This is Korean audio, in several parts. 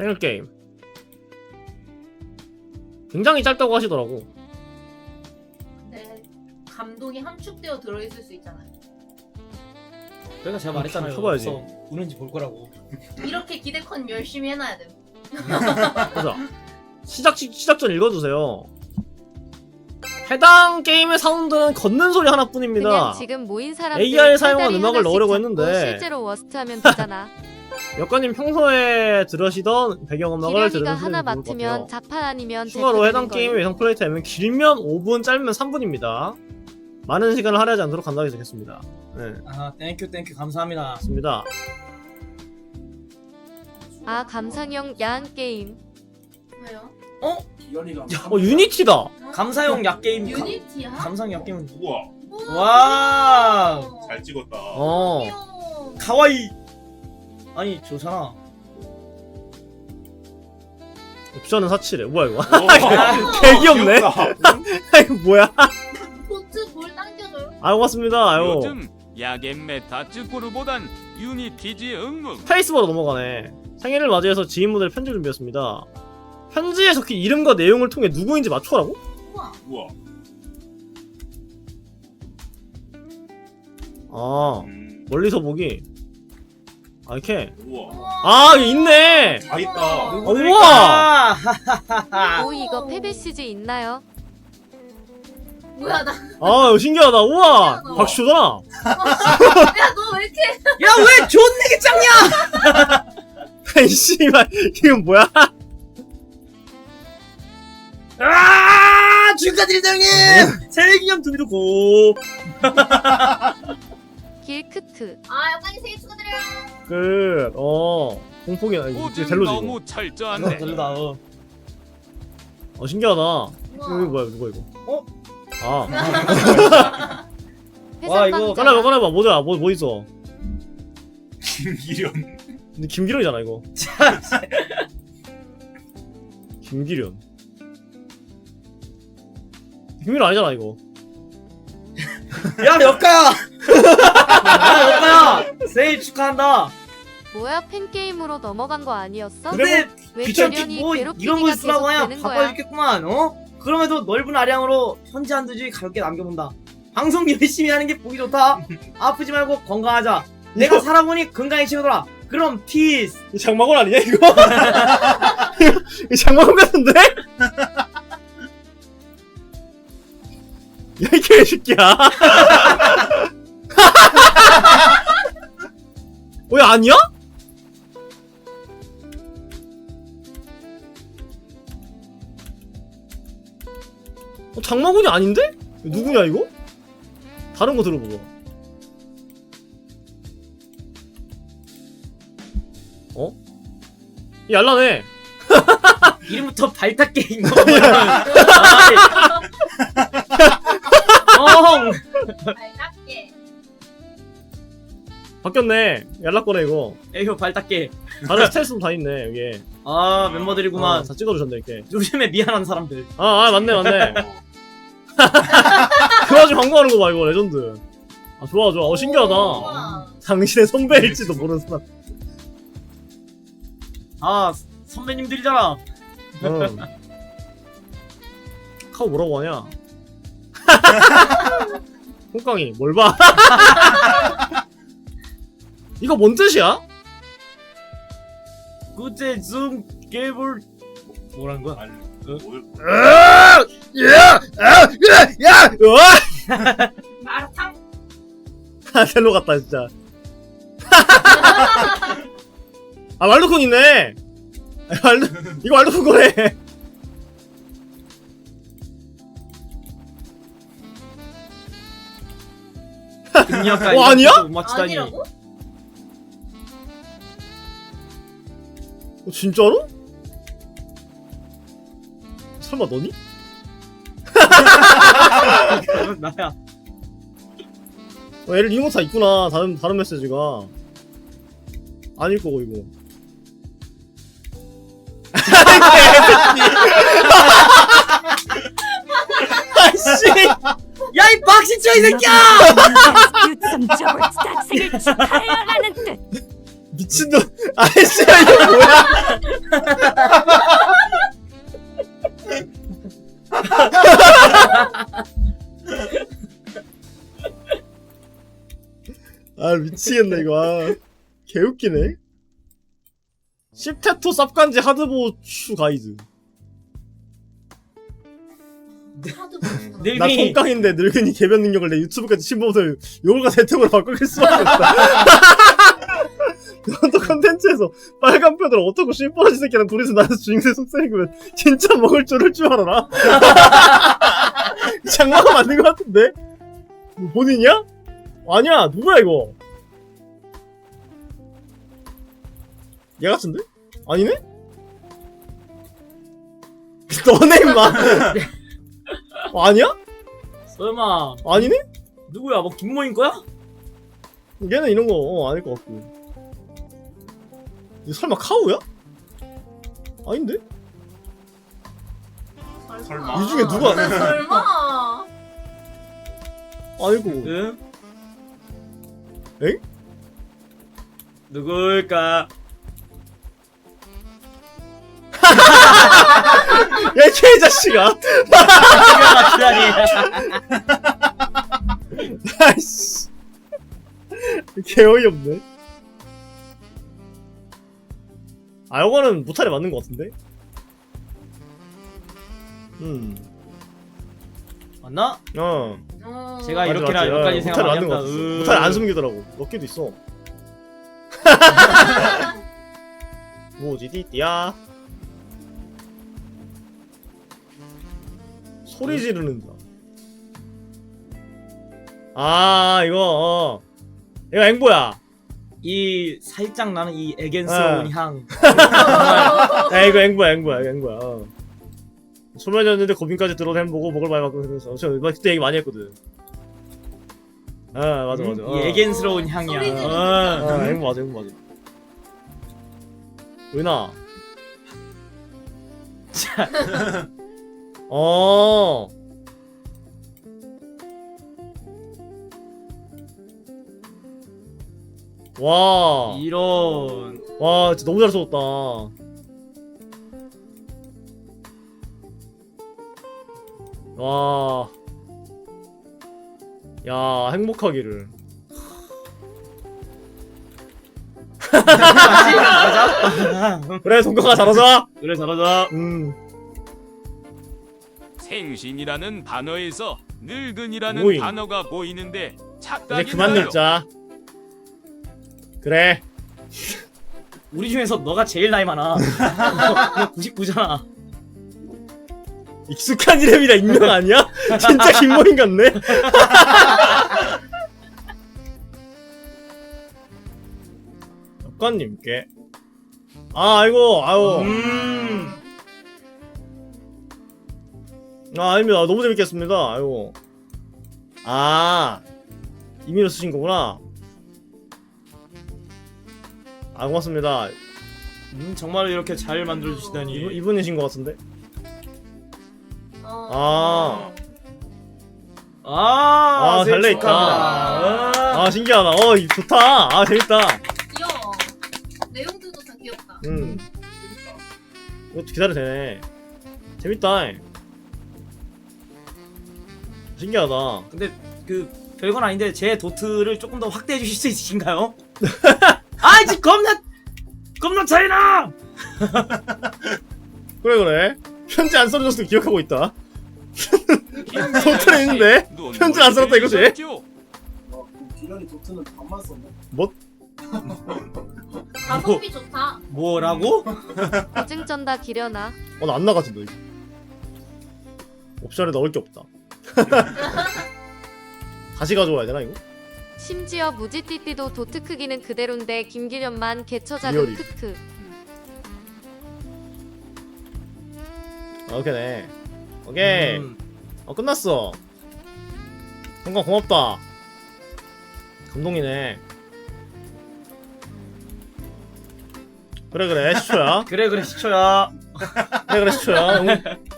생일 게임. 굉장히 짧다고 하시더라고. 네. 감동이 함축되어 들어있을 수 있잖아요. 그러니까 제가 말했잖아요. 쳐봐야지. 그래서 우는지 볼 거라고. 이렇게 기대컨 열심히 해놔야 돼. 보자. 시작 시작 전 읽어주세요. 해당 게임의 사운드는 걷는 소리 하나뿐입니다. 그냥 지금 모인 사람들 AR 사용한 음악을 넣으려고 했는데. 실제로 워스트하면 되잖아. 여건님 평소에 들으시던 배경음악을 들으면 하나 맡으면. 자판 아니면 추가로 해당 거예요. 예상 플레이 타임은 길면 5분, 짧으면 3분입니다. 많은 시간을 할애하지 않도록 감당해 주겠습니다. 네, 아 땡큐 땡큐 감사합니다. 좋습니다. 아 감상형 야한 게임. 왜요? 기현이가 어 유니티다. 감사용 약 게임. 가- 유니티야? 감상 약 게임은 우와 우와. 와. 잘 찍었다. 어. 귀여워. 가와이. 아니 좋잖아. 옵션은 사치래. 뭐야 이거? 개 귀엽네. 이거 뭐야? 보트 뭘 당겨줘요? 아유 고맙습니다. 아유. 요즘 야겜 메타 쯔코르보단 유니티지 응응 페이스버로 넘어가네. 생일을 맞이해서 지인 모델 편지 준비했습니다. 편지에 적힌 이름과 내용을 통해 누구인지 맞춰라고? 우와. 우와. 아 음, 멀리서 보기. 아 이렇게. 우와. 아 있네. 다 있다. 어, 우와. 아. 오 이거 패배 CG 있나요? 뭐야 나. 아 신기하다. 우와. 박수잖아. 야 너 왜 이렇게? 야왜 존내게 짱냐? 아이 씨발 이건 뭐야? 아 축하드립니다 형님. 생일 기념 두비도 고. 길크트. 아 여관이 생일 축하드려요. 그, 어, 공폭이, 아니, 이게 오줌 델로지. 이거. 너무 아, 철저한데 별로다. 어. 어, 신기하다. 우와. 이거 뭐야, 누가 이거? 어? 아, 와, 이거 꺼내봐, 꺼내봐. 뭐야, 뭐, 뭐 있어? 김기현. 근데 김기련이잖아, 이거. 김기련. 김기련 아니잖아, 이거. 야 역가야. 야 역가야. 생일 축하한다. 뭐야 팬 게임으로 넘어간 거 아니었어? 근데 왜 귀찮게 뭐 이런 거 괴롭히기가 쓰라고 계속 하냐 되는 바빠 거야? 죽겠구만 어? 그럼에도 넓은 아량으로 편지 한 두지 가볍게 남겨본다 방송 열심히 하는 게 보기 좋다 아프지 말고 건강하자 내가 살아보니 건강해지더라 그럼 피스 이 장마건 아니야, 이거? 이 장마건 같은데? 야, 이 개새끼야. 아니야? 어, 장마군이 아닌데? 누구냐, 이거? 다른 거 들어보고. 어? 이 얄라네. 이름부터 발탁 게임 어. 바뀌었네. 얄라꺼네, 이거. 에휴 발탁게 다른 스텔스도 다 있네, 여기. 아 아, 멤버들이구만 다 찍어주셨네, 이렇게. 요즘에 미안한 사람들 아, 아, 맞네, 맞네. 그 와중에 광고하는 거 봐, 이거, 레전드. 아, 좋아, 좋아. 어, 신기하다. 우와. 당신의 선배일지도 모르는 사람. 아 선배님들이잖아 응. 카우 뭐라고 하냐? 홍깡이, 뭘 봐? 이거 뭔 뜻이야? 구제 zum 게블 뭐라는 거야? 아니, 어? 뭘- 으아! 야! 아! 야! 야! 으아! 마라탕. 아, 델로 같다, 진짜. 아, 말루콘 있네! 아, 말루, 이거 말루콘 거네! 금리학과 어, 아니야? 못 맞추다니 아니라고? 어, 진짜로? 설마 너니? 그건 나야 어, 얘를 이모타 있구나. 다른, 다른 메시지가. 아닐 거고, 이거. 아이씨! 야 이 박신초 이 새끼야 뜻 미친놈. 아이씨, 이게 뭐야? 아, 미치겠네, 이거. 아, 개웃기네. 10테토 쌉간지 하드보 추 가이드. 카드 보는 거. 나 손깡인데 늙은이 개변 능력을 내 유튜브까지 침범해서 요걸과 대통으로 바꾸길 수밖에 없다. 그것도 컨텐츠에서 빨간 뼈들 어떻고 심퍼지 새끼랑 둘이서 나서 주인공 속삭이면 진짜 먹을 줄을 줄 알아라 장마가 맞는 것 같은데 본인이야? 아니야 누구야 이거 얘 같은데? 아니네? 너네 임마 어, 아니야? 설마 아니네? 누구야 뭐 김모인 거야? 얘는 이런 거 어, 아닐 것 같고 이거 설마 카우야? 아닌데? 설마. 이 중에 누가- 설마. 아니고 응? 엥? 누굴까? 야이 개자식아 기다리 아이씨 개 어이없네 아 요거는 무탈에 맞는 것 같은데? 음 맞나? 어. 어. 제가 맞지, 이렇게나. 여기까지 어, 생각 무탈에 많이 맞는 것 한다. 같았어 으. 무탈에 안 숨기더라고 몇 개도 있어 뭐지 띠띠야 소리 지르는다 아 이거 어. 이거 앵보야 이 살짝 나는 이 애견스러운 어. 향. 야 이거 앵보야 앵보야 이거 앵보야 어. 소면이었는데 고민까지 들어도 햄보고 먹을 많이 바꾸면서 저 그때 얘기 많이 했거든 아 맞아 맞아 이 애견스러운 향이야. 소리 지르는 아, 거. 아 앵보 맞아 앵보 맞아 은하 어 와, 이런 와, 진짜 너무 잘 써졌다. 와, 야, 행복하기를. 그래, 동거가 잘하자. 그래 잘하자. 음, 생신이라는 단어에서 늙은이라는 오잉. 단어가 보이는데 착각인가요? 그만 늙자. 그래, 우리 중에서 너가 제일 나이 많아. 너 99잖아. 익숙한 이름이라 익명 아니야? 진짜 김모인 같네. 작가님께. 아, 아이고, 아유. 음. 아, 아닙니다. 너무 재밌겠습니다. 아이고. 아, 이미로 쓰신 거구나. 아, 고맙습니다. 음, 정말 이렇게 잘 만들어 주시다니. 이분, 이분이신 것 같은데? 어. 아, 아, 아, 잘 생일 내있다. 축하합니다. 아, 신기하다. 어, 이- 좋다. 아, 재밌다. 귀여워. 내용들도 다 귀엽다. 음. 이것도 기다려 되네. 재밌다. 신기하다. 근데 그 별건 아닌데 제 도트를 조금 더 확대해 주실 수 있으신가요? 아, 지 겁나 겁나 차이나. 그래, 그래. 편지 안 써줬을 때 기억하고 있다. 도트는 씨, 있는데 편지 안 썼다 이거지? 그 기련이 도트는 반만 썼네. 가성비 좋다. 뭐라고? 보증 쩐다 기려나. 어, 나 안 나가지, 너 이거. 옵션에 넣을 게 없다. 다시 가져와야 되나, 이거? 심지어 무지띠띠도 도트 크기는 그대로인데 김기련만 개처 작은 리얼이. 크크. 아, 오케이 네. 오케이. 음, 어, 끝났어. 건강 고맙다. 감동이네. 그래, 그래, 시초야. 그래 그래 시초야. 그래, 그래, 시초야. 응.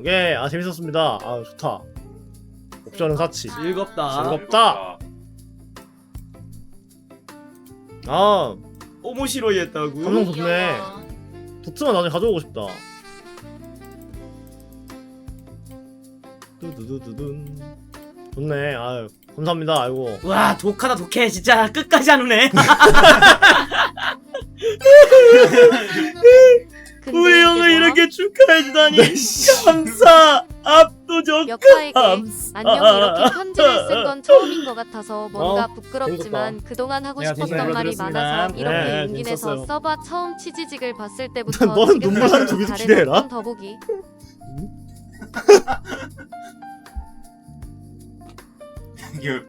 오케이. 아, 재밌었습니다. 아, 좋다. 옵션은 사치. 즐겁다. 즐겁다. 아, 오모시로이 했다고. 감동 좋네. 귀여워. 도트만 나중에 가져오고 싶다. 두두두두둔. 좋네. 아 감사합니다. 아이고. 와 독하다 독해 진짜 끝까지 안 근데 우리 이게 형을 뭐야? 이렇게 축하해주다니 네, 감사 압도적 역사에게 감사 안녕 이렇게 편지를 쓴 건 처음인 것 같아서 뭔가 어, 부끄럽지만 그동안 하고 내가 싶었던 대신 말이 불러드렸습니다. 많아서 이렇게 네, 용기 내서 재밌었어요. 써봐 처음 치지직을 봤을 때부터 너는 눈물 두개 잘해서 기대해라. 큰 더보기 이게